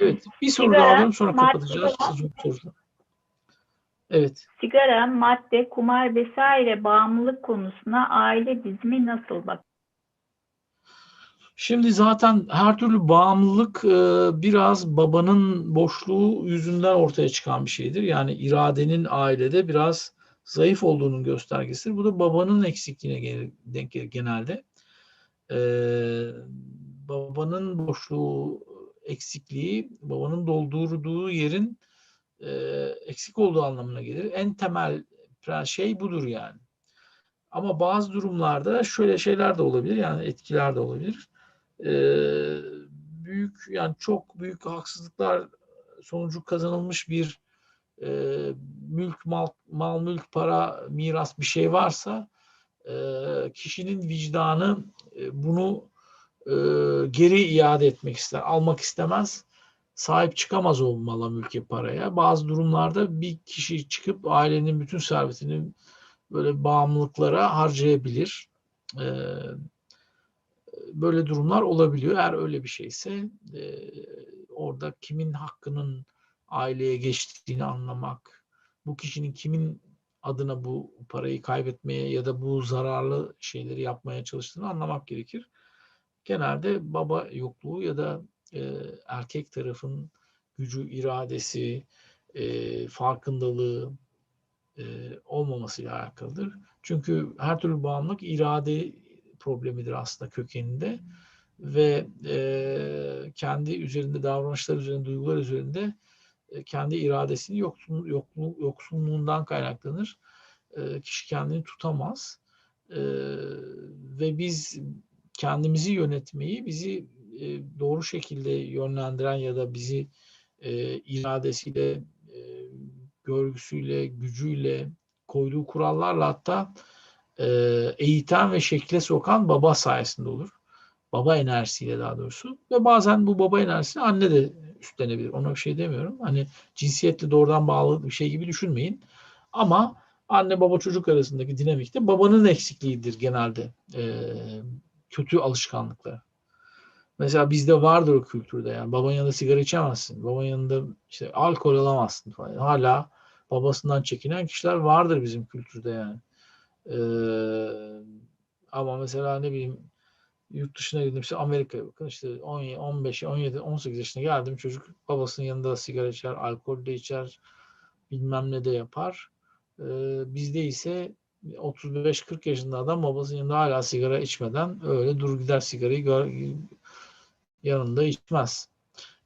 Evet. Bir soru Sigara, daha alalım sonra madde kapatacağız. Sizin. Evet. Sigara, madde, kumar vesaire bağımlılık konusuna aile dizimi nasıl bak? Şimdi zaten her türlü bağımlılık e, biraz babanın boşluğu yüzünden ortaya çıkan bir şeydir. Yani iradenin ailede biraz zayıf olduğunun göstergesidir. Bu da babanın eksikliğine denk gelir genelde. E, babanın boşluğu, eksikliği, babanın doldurduğu yerin e, eksik olduğu anlamına gelir. En temel şey budur yani. Ama bazı durumlarda şöyle şeyler de olabilir yani etkiler de olabilir. Ee, büyük yani çok büyük haksızlıklar sonucu kazanılmış bir e, mülk mal, mal mülk para miras bir şey varsa e, kişinin vicdanı e, bunu e, geri iade etmek ister almak istemez sahip çıkamaz o mala mülke paraya bazı durumlarda bir kişi çıkıp ailenin bütün servetini böyle bağımlılıklara harcayabilir. Ee, böyle durumlar olabiliyor. Eğer öyle bir şeyse e, orada kimin hakkının aileye geçtiğini anlamak, bu kişinin kimin adına bu parayı kaybetmeye ya da bu zararlı şeyleri yapmaya çalıştığını anlamak gerekir. Genelde baba yokluğu ya da e, erkek tarafın gücü, iradesi, e, farkındalığı e, olmamasıyla alakalıdır. Çünkü her türlü bağımlılık irade problemidir aslında kökeninde ve e, kendi üzerinde davranışlar üzerinde, duygular üzerinde e, kendi iradesini yoksun, yoklu, yoksunluğundan kaynaklanır. E, kişi kendini tutamaz E, ve biz kendimizi yönetmeyi, bizi e, doğru şekilde yönlendiren ya da bizi e, iradesiyle, e, görgüsüyle, gücüyle, koyduğu kurallarla hatta e, eğiten ve şekle sokan baba sayesinde olur. Baba enerjisiyle daha doğrusu. Ve bazen bu baba enerjisini anne de üstlenebilir. Ona bir şey demiyorum. Hani cinsiyetle doğrudan bağlı bir şey gibi düşünmeyin. Ama anne baba çocuk arasındaki dinamikte babanın eksikliğidir genelde e, kötü alışkanlıklar. Mesela bizde vardır o kültürde yani babanın yanında sigara içemezsin. Babanın yanında işte alkol alamazsın falan. Hala babasından çekinen kişiler vardır bizim kültürde yani. Ee, ama mesela ne bileyim yurt dışına gittim işte Amerika'ya bakın işte 10, 15, 17, 18 yaşına geldim çocuk babasının yanında sigara içer, alkol de içer, bilmem ne de yapar. Ee, bizde ise 35-40 yaşında adam babasının yanında hala sigara içmeden öyle dur gider sigarayı gör, yanında içmez.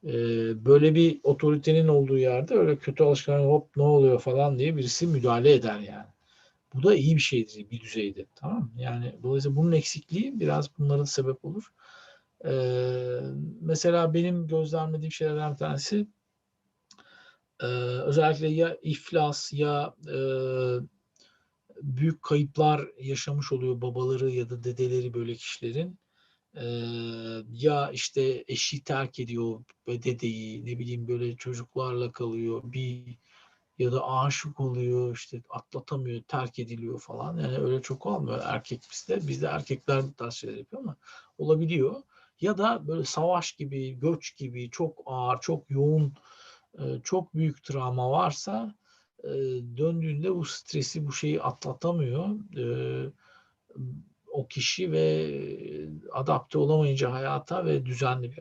Ee, böyle bir otoritenin olduğu yerde öyle kötü alışkanlık hop ne oluyor falan diye birisi müdahale eder yani. Bu da iyi bir şeydir bir düzeyde. Tamam mı? Yani dolayısıyla bunun eksikliği biraz bunların sebep olur. Ee, mesela benim gözlemlediğim şeylerden bir tanesi e, özellikle ya iflas ya e, büyük kayıplar yaşamış oluyor babaları ya da dedeleri böyle kişilerin. Ee, ya işte eşi terk ediyor ve dedeyi ne bileyim böyle çocuklarla kalıyor bir ya da aşık oluyor işte atlatamıyor terk ediliyor falan. Yani öyle çok olmuyor. Erkek bizde bizde erkekler bu tarz şeyler yapıyor ama olabiliyor. Ya da böyle savaş gibi göç gibi çok ağır çok yoğun çok büyük travma varsa e, döndüğünde bu stresi bu şeyi atlatamıyor e, o kişi ve adapte olamayınca hayata ve düzenli bir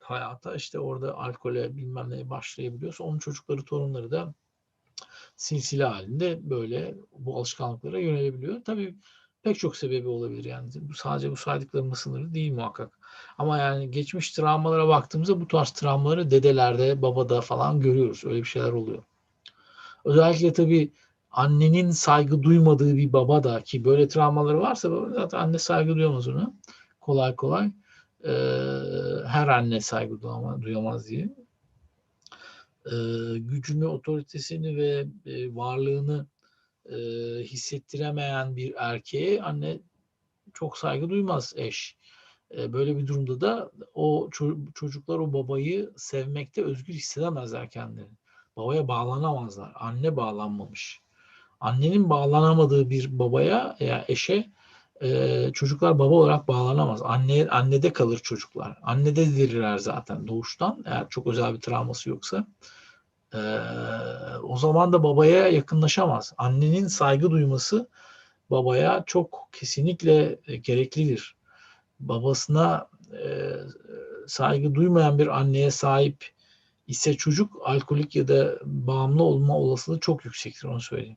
hayata işte orada alkole bilmem neye başlayabiliyorsa onun çocukları torunları da silsile halinde böyle bu alışkanlıklara yönelebiliyor. Tabii pek çok sebebi olabilir yani. Bu sadece bu saydıklarımın sınırı değil muhakkak. Ama yani geçmiş travmalara baktığımızda bu tarz travmaları dedelerde, babada falan görüyoruz. Öyle bir şeyler oluyor. Özellikle tabii annenin saygı duymadığı bir baba da ki böyle travmaları varsa zaten anne saygı duyamaz ona kolay kolay. Ee, her anne saygı duyamaz, duyamaz diye. Ee, gücünü, otoritesini ve e, varlığını e, hissettiremeyen bir erkeğe anne çok saygı duymaz eş. E, böyle bir durumda da o ço- çocuklar o babayı sevmekte özgür hissedemezler kendilerini. Babaya bağlanamazlar. Anne bağlanmamış annenin bağlanamadığı bir babaya veya eşe e, çocuklar baba olarak bağlanamaz. Anne annede kalır çocuklar. Annededirler zaten doğuştan. Eğer çok özel bir travması yoksa. E, o zaman da babaya yakınlaşamaz. Annenin saygı duyması babaya çok kesinlikle e, gereklidir. Babasına e, saygı duymayan bir anneye sahip ise çocuk alkolik ya da bağımlı olma olasılığı çok yüksektir onu söyleyeyim.